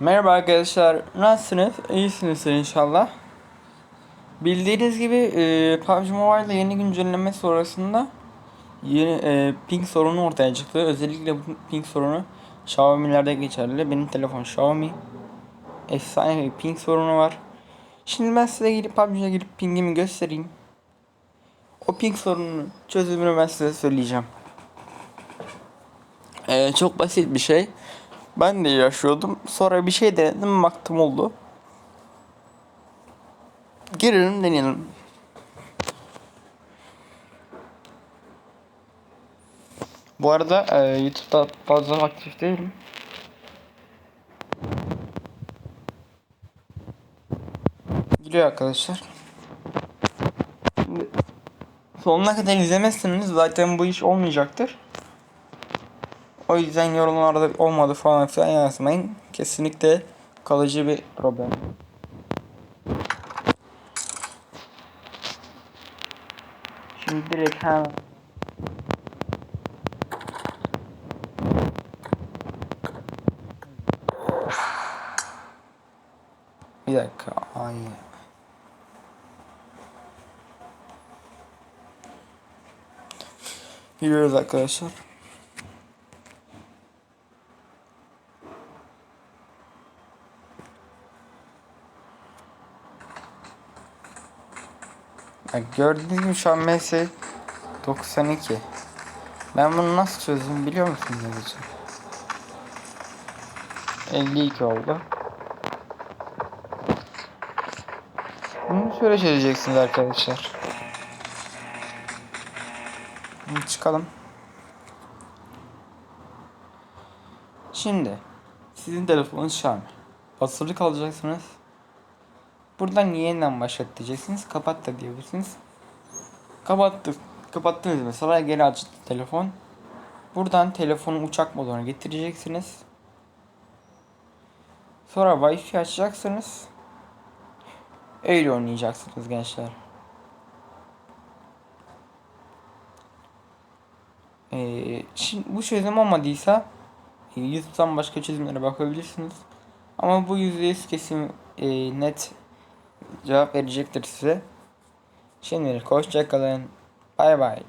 Merhaba arkadaşlar, nasılsınız? İyisinizdir inşallah. Bildiğiniz gibi e, PUBG Mobile'da yeni güncelleme sonrasında yeni e, ping sorunu ortaya çıktı. Özellikle bu ping sorunu Xiaomi'lerde geçerli. Benim telefon Xiaomi. Efsane bir ping sorunu var. Şimdi ben size gidip PUBG'ye girip pingimi göstereyim. O ping sorununun çözümünü ben size söyleyeceğim. E, çok basit bir şey. Ben de yaşıyordum. Sonra bir şey denedim baktım oldu. Girelim deneyelim. Bu arada e, YouTube'da fazla aktif değilim. Giriyor arkadaşlar. Şimdi sonuna kadar izlemezseniz zaten bu iş olmayacaktır. O yüzden yorumlarda olmadı falan filan yazmayın. Kesinlikle kalıcı bir problem. Şimdi direkt ha. Bir dakika. Ay. Giriyoruz arkadaşlar. Bak gördüğünüz gibi şu an MS 92. Ben bunu nasıl çözdüm biliyor musun Yazıcı? 52 oldu. Bunu şöyle çözeceksiniz arkadaşlar. Şimdi çıkalım. Şimdi sizin telefonunuz Xiaomi. Basılı kalacaksınız. Buradan yeniden başlat diyeceksiniz. Kapat da diyebilirsiniz. Kapattık. Kapattınız mesela geri açtı telefon. Buradan telefonu uçak moduna getireceksiniz. Sonra Wi-Fi açacaksınız. Öyle oynayacaksınız gençler. Ee, şimdi bu çözüm olmadıysa e, YouTube'dan başka çözümlere bakabilirsiniz. Ama bu %100 kesin e, net cevap verecektir size. Şimdilik hoşçakalın. Bay bay.